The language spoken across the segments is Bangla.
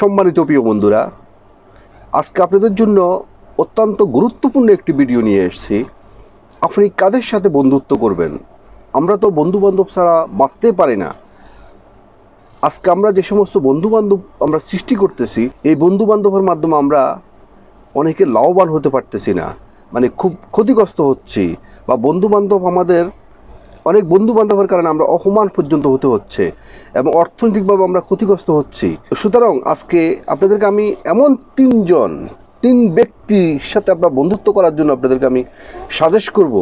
সম্মানিত প্রিয় বন্ধুরা, আজকে আপনাদের জন্য অত্যন্ত গুরুত্বপূর্ণ একটি ভিডিও নিয়ে এসেছি। আপনি কাদের সাথে বন্ধুত্ব করবেন? আমরা তো বন্ধু বান্ধব ছাড়া বাঁচতে পারি না। আজকে আমরা যে সমস্ত বন্ধু বান্ধব আমরা সৃষ্টি করতেছি, এই বন্ধু বান্ধবের মাধ্যমে আমরা অনেকে লাভবান হতে পারতেছি না। মানে খুব ক্ষতিগ্রস্ত হচ্ছি বা বন্ধু বান্ধব আমাদের অনেক বন্ধু বান্ধবের কারণে আমরা অপমান পর্যন্ত হতে হচ্ছে এবং অর্থনৈতিকভাবে আমরা ক্ষতিগ্রস্ত হচ্ছি। সুতরাং আজকে আপনাদেরকে আমি এমন তিনজন, তিন ব্যক্তির সাথে আপনার বন্ধুত্ব করার জন্য আপনাদেরকে আমি সাজেস্ট করব।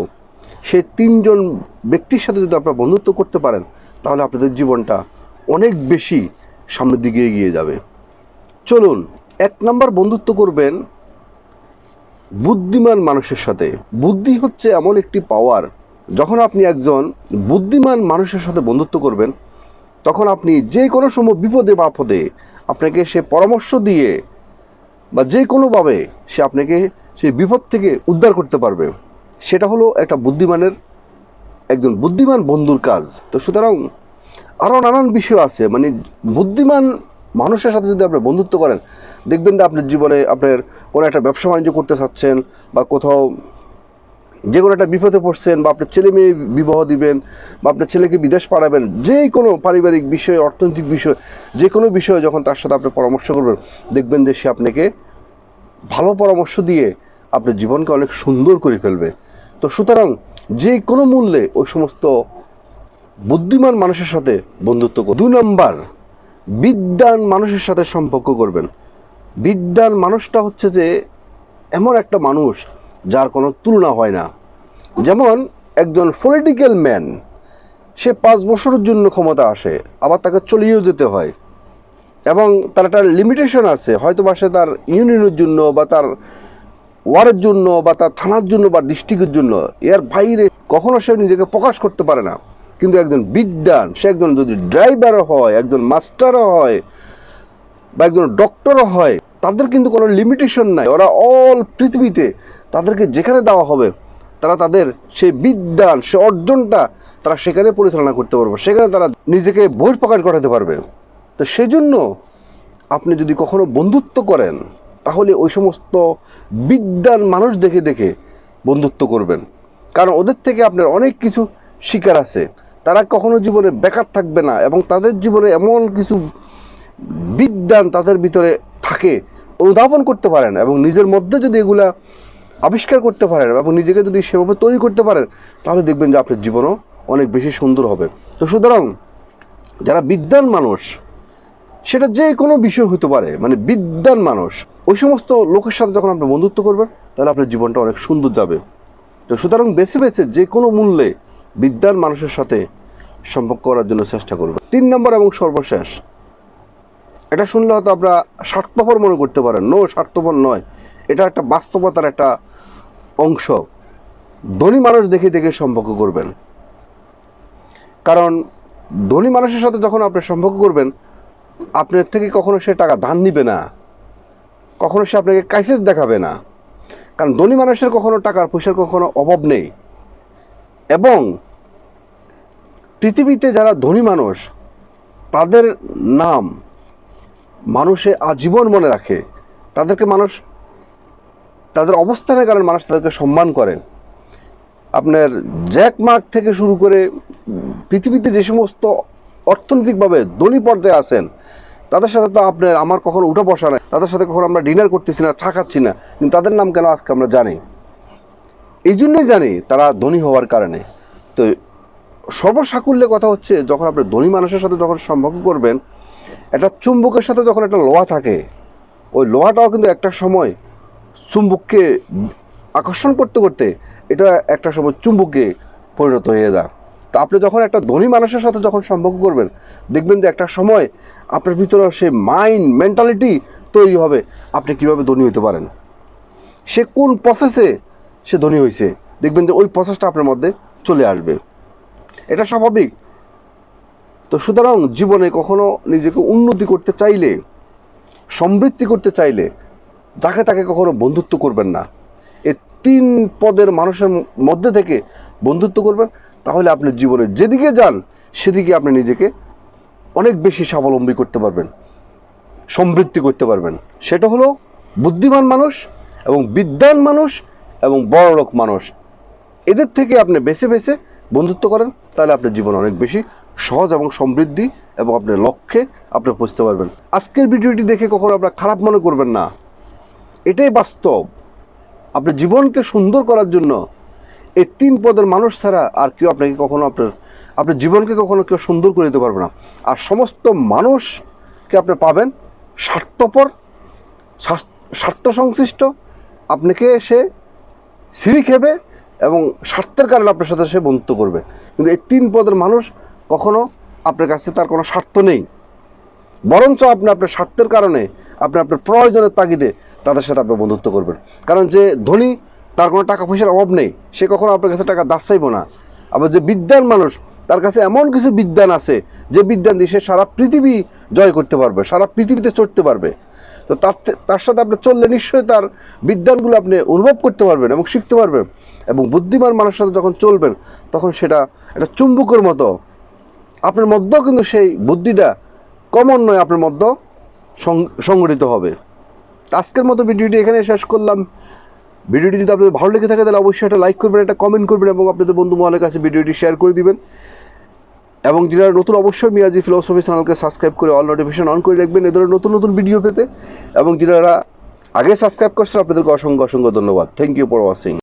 সেই তিনজন ব্যক্তির সাথে যদি আপনারা বন্ধুত্ব করতে পারেন, তাহলে আপনাদের জীবনটা অনেক বেশি সামনের দিকে এগিয়ে যাবে। চলুন, এক নম্বর বন্ধুত্ব করবেন বুদ্ধিমান মানুষের সাথে। বুদ্ধি হচ্ছে এমন একটি পাওয়ার যখন আপনি একজন বুদ্ধিমান মানুষের সাথে বন্ধুত্ব করবেন, তখন আপনি যে কোনো সময় বিপদে বা আপনাকে সে পরামর্শ দিয়ে বা যে কোনোভাবে সে আপনাকে সেই বিপদ থেকে উদ্ধার করতে পারবে, সেটা হলো একটা বুদ্ধিমানের, একজন বুদ্ধিমান বন্ধুর কাজ। তো সুতরাং আরও নানান বিষয় আছে মানে বুদ্ধিমান মানুষের সাথে যদি আপনি বন্ধুত্ব করেন, দেখবেন যে আপনার জীবনে আপনার কোনো একটা ব্যবসা বাণিজ্য করতে চাচ্ছেন বা কোথাও যে কোনো একটা বিপদে পড়ছেন বা আপনার ছেলে মেয়ে বিবাহ দিবেন বা আপনার ছেলেকে বিদেশ পাঠাবেন, যে কোনো পারিবারিক বিষয়, অর্থনৈতিক বিষয়, যে কোনো বিষয়ে যখন তার সাথে আপনি পরামর্শ করবেন, দেখবেন যে সে আপনাকে ভালো পরামর্শ দিয়ে আপনার জীবনকে অনেক সুন্দর করে ফেলবে। তো সুতরাং যে কোনো মূল্যে ওই সমস্ত বুদ্ধিমান মানুষের সাথে বন্ধুত্ব করুন দুই নম্বর, বিদ্যান মানুষের সাথে সম্পর্ক করবেন। বিদ্যান মানুষটা হচ্ছে যে এমন একটা মানুষ যার কোনো তুলনা হয় না। যেমন একজন পলিটিক্যাল ম্যান সে পাঁচ বছরের জন্য ক্ষমতা আসে, আবার তাকে চলিয়েও যেতে হয়। এবং তার একটা লিমিটেশন আছে হয়তো বা সে তার ইউনিয়নের জন্য বা তার ওয়ার্ডের জন্য বা তার থানার জন্য বা ডিস্ট্রিক্টের জন্য, এর বাইরে কখনো সে নিজেকে প্রকাশ করতে পারে না। কিন্তু একজন বিদ্যান সে একজন যদি ড্রাইভারও হয়, একজন মাস্টারও হয়, বা একজন ডক্টরও হয়, তাদের কিন্তু কোনো লিমিটেশন নাই। ওরা অল পৃথিবীতে তাদেরকে যেখানে দেওয়া হবে তারা তাদের সেই বিদ্যান সে অর্জনটা তারা সেখানে পরিচালনা করতে পারবে। সেখানে তারা নিজেকে বহিঃপ্রকাশ ঘটাতে পারবে। তো সেজন্য আপনি যদি কখনো বন্ধুত্ব করেন, তাহলে ওই সমস্ত বিদ্যান মানুষ দেখে দেখে বন্ধুত্ব করবেন। কারণ ওদের থেকে আপনার অনেক কিছু শিকার আছে। তারা কখনো জীবনে বেকার থাকবে না এবং তাদের জীবনে এমন কিছু বিদ্যান তাদের ভিতরে থাকে, অনুধাবন করতে পারেন এবং নিজের মধ্যে যদি এগুলা আবিষ্কার করতে পারেন এবং নিজেকে যদি সেভাবে তৈরি করতে পারেন, তাহলে দেখবেন যে আপনার জীবনও অনেক বেশি সুন্দর হবে। তো সুতরাং যারা বিদ্যান মানুষ, সেটা যে কোনো বিষয় হতে পারে মানে বিদ্যান মানুষ, ওই সমস্ত লোকের সাথে যখন আপনি বন্ধুত্ব করবেন, তাহলে আপনার জীবনটা অনেক সুন্দর যাবে। তো সুতরাং বেছে বেছে যে কোনো মূল্যে বিদ্যান মানুষের সাথে সম্পর্ক করার জন্য চেষ্টা করবেন। তিন নম্বর এবং সর্বশেষ, এটা শুনলে হয়তো আপনারা স্বার্থপর মনে করতে পারেন। নো স্বার্থপর নয়। এটা একটা বাস্তবতার একটা অংশ। ধনী মানুষ দেখে দেখে সম্পর্ক করবেন। কারণ ধনী মানুষের সাথে যখন আপনি সম্পর্ক করবেন আপনার থেকে কখনো সে টাকা ধার নিবে না। কখনো সে আপনাকে ক্রাইসিস দেখাবে না। কারণ ধনী মানুষের কখনো টাকার পয়সার কখনো অভাব নেই। এবং পৃথিবীতে যারা ধনী মানুষ, তাদের নাম মানুষে আজীবন মনে রাখে। তাদেরকে মানুষ তাদের অবস্থানের কারণে মানুষ তাদেরকে সম্মান করে আপনার জ্যাক মার্ক থেকে শুরু করে পৃথিবীতে যে সমস্ত অর্থনৈতিকভাবে ধনী পর্যায়ে আছেন, তাদের সাথে তো আপনার আমার কখনো উঠা বসা নাই, তাদের সাথে কখনো আমরা ডিনার করতেছি না, চা খাচ্ছি না, কিন্তু তাদের নাম কেন আজকে আমরা জানি? এই জন্যই জানি তারা ধনী হওয়ার কারণে। তো সর্বসাকুল্যে কথা হচ্ছে, যখন আপনি ধনী মানুষের সাথে যখন সম্পর্ক করবেন, একটা চুম্বকের সাথে যখন একটা লোহা থাকে, ওই লোহাটাও কিন্তু একটা সময় চুম্বককে আকর্ষণ করতে করতে এটা একটা সময় চুম্বকে পরিণত হয়ে যায়। তো আপনি যখন একটা ধনী মানুষের সাথে যখন সম্পর্ক করবেন, দেখবেন যে একটা সময় আপনার ভিতরে সে মাইন্ড মেন্টালিটি তৈরি হবে। আপনি কীভাবে ধনী হতে পারেন? সে কোন প্রসেসে সে ধনী হয়েছে? দেখবেন যে ওই প্রসেসটা আপনার মধ্যে চলে আসবে। এটা স্বাভাবিক। তো সুতরাং জীবনে কখনো নিজেকে উন্নতি করতে চাইলে, সমৃদ্ধি করতে চাইলে যাকে তাকে কখনো বন্ধুত্ব করবেন না। এ তিন পদের মানুষের মধ্যে থেকে বন্ধুত্ব করবেন, তাহলে আপনি জীবনে যেদিকে যান, সেদিকে আপনি নিজেকে অনেক বেশি স্বাবলম্বী করতে পারবেন, সমৃদ্ধি করতে পারবেন। সেটা হলো বুদ্ধিমান মানুষ এবং বিদ্যান মানুষ এবং বড়লোক মানুষ। এদের থেকে আপনি বেছে বেছে বন্ধুত্ব করেন, তাহলে আপনার জীবন অনেক বেশি সহজ এবং সমৃদ্ধি এবং আপনার লক্ষ্যে আপনি পৌঁছতে পারবেন। আজকের ভিডিওটি দেখে কখনো আপনার খারাপ মনে করবেন না। এটাই বাস্তব। আপনার জীবনকে সুন্দর করার জন্য এই তিন পদের মানুষ ছাড়া আর কেউ আপনাকে কখনো আপনার আপনার জীবনকে কখনো কেউ সুন্দর করে দিতে পারবে না। আর সমস্ত মানুষকে আপনি পাবেন স্বার্থপর, স্বার্থ সংশ্লিষ্ট আপনাকে সে সিঁড়ি খেবে এবং স্বার্থের কারণে আপনার সাথে সে বন্ধুত্ব করবে। কিন্তু এই তিন পদের মানুষ কখনো আপনার কাছে তার কোনো স্বার্থ নেই। বরঞ্চ আপনি আপনার স্বার্থের কারণে, আপনি আপনার প্রয়োজনের তাগিদে তাদের সাথে আপনি বন্ধুত্ব করবেন। কারণ যে ধনী, তার কোনো টাকা পয়সার অভাব নেই। সে কখনো আপনার কাছে টাকা দাস চাইব না। আবার যে বিদ্যান মানুষ, তার কাছে এমন কিছু বিদ্যান আছে, যে বিদ্যান দিয়ে সে সারা পৃথিবী জয় করতে পারবে, সারা পৃথিবীতে চড়তে পারবে। তো তার তার সাথে আপনি চললে নিশ্চয়ই তার বিদ্যানগুলো আপনি অনুভব করতে পারবেন এবং শিখতে পারবেন। এবং বুদ্ধিমান মানুষের সাথে যখন চলবেন, তখন সেটা একটা চুম্বকের মতো। আপনার মধ্যেও কিন্তু সেই বুদ্ধিটা কমন নয় আপনার মধ্যে সংগঠিত হবে। আজকের মতো ভিডিওটি এখানে শেষ করলাম। ভিডিওটি যদি আপনাদের ভালো লেগে থাকে, তাহলে অবশ্যই একটা লাইক করবেন, একটা কমেন্ট করবেন এবং আপনাদের বন্ধু মহলের কাছে ভিডিওটি শেয়ার করে দিবেন। এবং যারা নতুন, অবশ্যই মিয়াজি ফিলোসফি চ্যানেলকে সাবস্ক্রাইব করে অল নোটিফিকেশন অন করে রাখবেন। এ ধরনের নতুন নতুন ভিডিও পেতে। এবং যারা আগে সাবস্ক্রাইব করছেন, আপনাদেরকে অসংখ্য অসংখ্য ধন্যবাদ। Thank you for watching